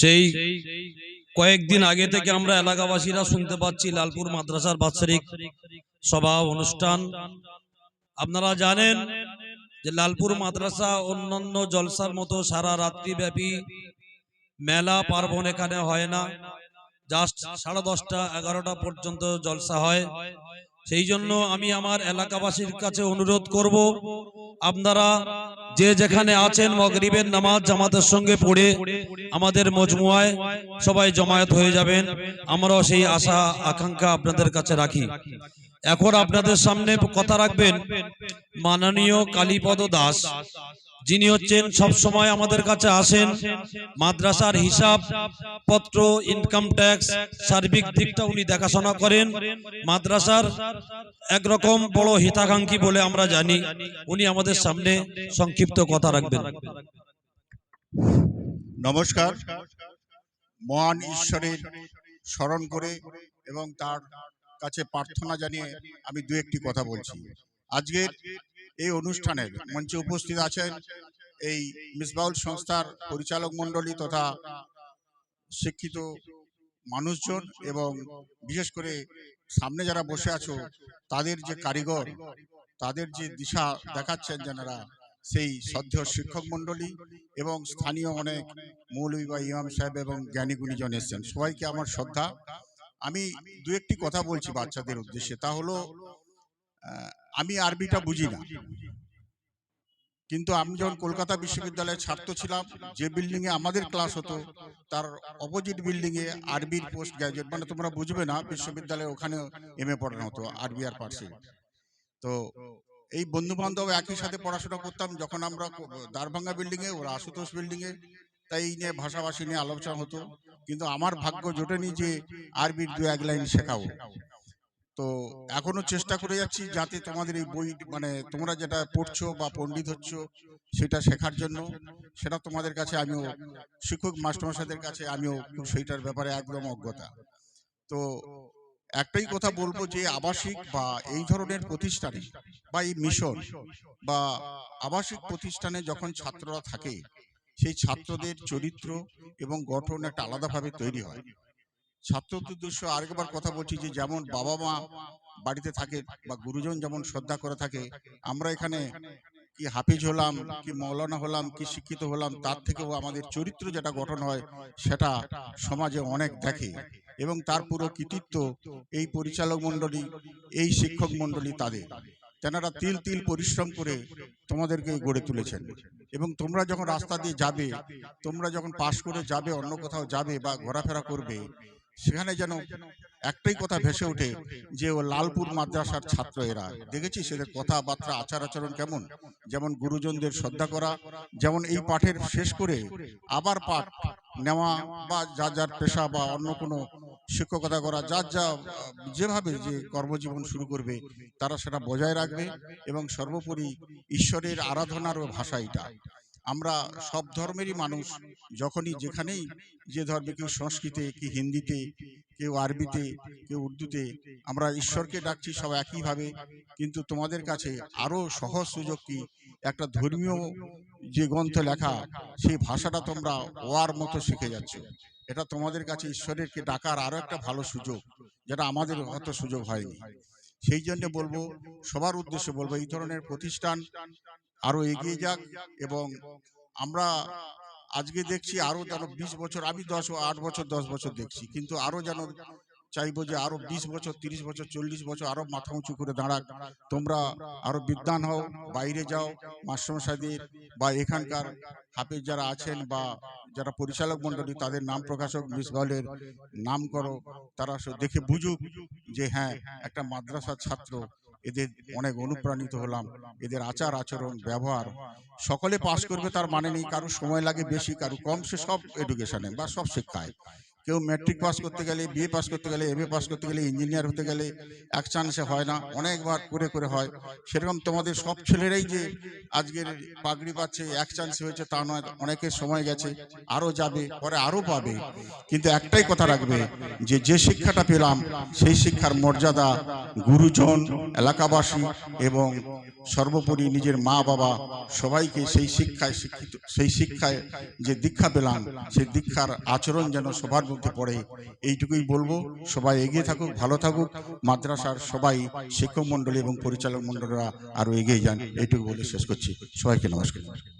সেই কয়েকদিন আগে থেকে আমরা এলাকাবাসীরা শুনতে পাচ্ছি লালপুর মাদ্রাসার বাৎসরিক সভা অনুষ্ঠান। আপনারা জানেন যে লালপুর মাদ্রাসা অন্যান্য জলসার মতো সারা রাত্রি ব্যাপী মেলা পার্বণ এখানে হয় না। জাস্ট সাড়ে দশটা এগারোটা পর্যন্ত জলসা হয়। সেই জন্য আমি আমার এলাকাবাসীর কাছে অনুরোধ করব আপনারা যে যেখানে আছেন মগরিবের নামাজ জামাতের সঙ্গে পড়ে আমাদের মজমুয়ায় সবাই জমায়েত হয়ে যাবেন। আমরাও সেই আশা আকাঙ্ক্ষা আপনাদের কাছে রাখি। এখন আপনাদের সামনে কথা রাখবেন মাননীয় কালীপদ দাস। যিনি হচ্ছেন সব সময় আমাদের কাছে আসেন, মাদ্রাসার হিসাব পত্র ইনকাম ট্যাক্স সার্বিক দিকটা উনি দেখাশোনা করেন। মাদ্রাসার একরকম বড় হিতাকাঙ্ক্ষী বলে আমরা জানি। উনি আমাদের সামনে সংক্ষিপ্ত কথা রাখবেন। নমস্কার। মহান ঈশ্বরের স্মরণ করে এবং তার কাছে প্রার্থনা জানিয়ে আমি দু একটি কথা বলছি। আজকের এই অনুষ্ঠানের মঞ্চে উপস্থিত আছেন এই মিসবাউল সংস্থার পরিচালক মণ্ডলী তথা শিক্ষিত মানুষজন এবং বিশেষ করে সামনে যারা বসে আছো, তাদের যে কারিগর, তাদের যে দিশা দেখাচ্ছেন যারা সেই সদ্য শিক্ষক মণ্ডলী এবং স্থানীয় অনেক মৌলভী বা ইমাম সাহেব এবং জ্ঞানী গুণীজন এসছেন। সবাইকে আমার শ্রদ্ধা। আমি দু একটি কথা বলছি বাচ্চাদের উদ্দেশ্যে। তা হলো আমি আরবিটা বুঝি না। কিন্তু আমি যখন কলকাতা বিশ্ববিদ্যালয়ের ছাত্র ছিলাম, যে বিল্ডিং এ আমাদের ক্লাস হতো, তার অপোজিট বিল্ডিং এ আরবির পোস্ট গ্রাজুয়েট মানে তোমরা বুঝবে না, বিশ্ববিদ্যালয়ে ওখানে এম এ পড়ানো হতো, আরবি আর পার্সি। তো এই বন্ধু বান্ধব একই সাথে পড়াশোনা করতাম, যখন আমরা দারভাঙ্গা বিল্ডিং এ, ওরা আশুতোষ বিল্ডিং এ, তাই এই নিয়ে ভাষাভাষী নিয়ে আলোচনা হতো। কিন্তু আমার ভাগ্য জোটেনি যে আরবির দু এক লাইন শেখাবো। তো এখনও চেষ্টা করে যাচ্ছি যাতে তোমাদের এই বই মানে তোমরা যেটা পড়ছো বা পণ্ডিত হচ্ছ সেটা শেখার জন্য। সেটা তোমাদের কাছে আমিও, শিক্ষক মাস্টারমশাইদের কাছে আমিও সেইটার ব্যাপারে একদম অজ্ঞতা। তো একটাই কথা বলব যে আবাসিক বা এই ধরনের প্রতিষ্ঠানে বা এই মিশন বা আবাসিক প্রতিষ্ঠানে যখন ছাত্ররা থাকে, সেই ছাত্রদের চরিত্র এবং গঠন একটা আলাদাভাবে তৈরি হয়। ছাত্রদের উদ্দেশ্য আরেকবার কথা বলছি যে যেমন বাবা মা বাড়িতে থাকে বা গুরুজন যেমন শ্রদ্ধা করে থাকে, আমরা এখানে কি হাফিজ হলাম, কি মৌলানা হলাম, কি শিক্ষিত হলাম, তার থেকেও আমাদের চরিত্র যেটা গঠন হয়, সেটা সমাজে অনেক দেখে এবং তার পুরো কৃতিত্ব এই পরিচালক মণ্ডলী, এই শিক্ষক মণ্ডলী তাদের। তেনারা তিল তিল পরিশ্রম করে তোমাদেরকে গড়ে তুলেছেন। এবং তোমরা যখন রাস্তা দিয়ে যাবে, তোমরা যখন পাশ করে যাবে, অন্য কোথাও যাবে বা ঘোরাফেরা করবে সেখানে যেন একটাই কথা ভেসে ওঠে যে ও লালপুর মাদ্রাসার ছাত্র এরা। দেখেছিস এদের কথাবার্তা আচার আচরণ কেমন? যেমন গুরুজনদের শ্রদ্ধা করা যেমন এই পাঠের শেষ করে আবার পাঠ নেওয়া বা যার যার পেশা বা অন্য কোনো শিক্ষকতা করা যার যা যেভাবে যে কর্মজীবন শুরু করবে তারা সেটা বজায় রাখবে এবং সর্বোপরি ঈশ্বরের আরাধনারও ভাষা এটা। আমরা সব ধর্মেরই মানুষ যখনই যেখানেই যে ধর্মে কেউ সংস্কৃতে কি হিন্দিতে কেউ আরবিতে কেউ উর্দুতে আমরা ঈশ্বরকে ডাকছি সব একইভাবে। কিন্তু তোমাদের কাছে আরও সহজ সুযোগ কি? একটা ধর্মীয় যে গ্রন্থ লেখা সেই ভাষাটা তোমরা ওয়ার মতো শিখে যাচ্ছ। এটা তোমাদের কাছে ঈশ্বরেরকে ডাকার আরও একটা ভালো সুযোগ যেটা আমাদের অত সুযোগ হয়নি। সেই জন্য বলব সবার উদ্দেশ্যে বলব এই ধরনের প্রতিষ্ঠান আরও এগিয়ে যাক এবং আমরা আজকে দেখছি আরও যেন বিশ বছর আমি দশ আট বছর দশ বছর দেখছি। কিন্তু আরও যেন চাইব যে আরও বিশ বছর তিরিশ বছর চল্লিশ বছর আরও মাথা উঁচু করে দাঁড়াক। তোমরা আরও বিদ্যান হও বাইরে যাও মাস্টারমশাইদের বা এখানকার হাফেজ যারা আছেন বা যারা পরিচালক মণ্ডলী তাদের নাম প্রকাশক মিস গলের নাম করো। তারা দেখে বুঝুক যে হ্যাঁ একটা মাদ্রাসার ছাত্র। এদের অনেক অনুপ্রাণিত হলাম এদের আচার আচরণ ব্যবহার। সকলে পাশ করবে তার মানে নেই কারও সময় লাগে বেশি কারও কম সে সব এডুকেশনে বা সব শিক্ষায়। কেউ ম্যাট্রিক পাস করতে গেলে বিএ পাস করতে গেলে এমএ পাস করতে গেলে ইঞ্জিনিয়ার হতে গেলে, এক চান্সে হয় না, অনেকবার করে করে হয়। সেরকম তোমাদের সব ছেলেরাই যে আজকের পাগড়ি পাচ্ছে, এক চান্সে হয়েছে তা নয় অনেকের সময় গেছে আরও যাবে, পরে আরও পাবে। কিন্তু একটাই কথা রাখবে, যে যে শিক্ষাটা পেলাম, সেই শিক্ষার মর্যাদা গুরুজন, এলাকাবাসী এবং সর্বোপরি নিজের মা বাবা সবাইকে সেই শিক্ষায় শিক্ষিত, সেই শিক্ষায় যে দীক্ষা পেলাম, সেই দীক্ষার আচরণ যেন সবার মধ্যে পড়ে। এইটুকুই বলব, সবাই এগিয়ে থাকুক, ভালো থাকুক। মাদ্রাসার সবাই শিক্ষক মণ্ডলী এবং পরিচালক মণ্ডলরা আরও এগিয়ে যান। এইটুকু বলে শেষ করছি। সবাইকে নমস্কার।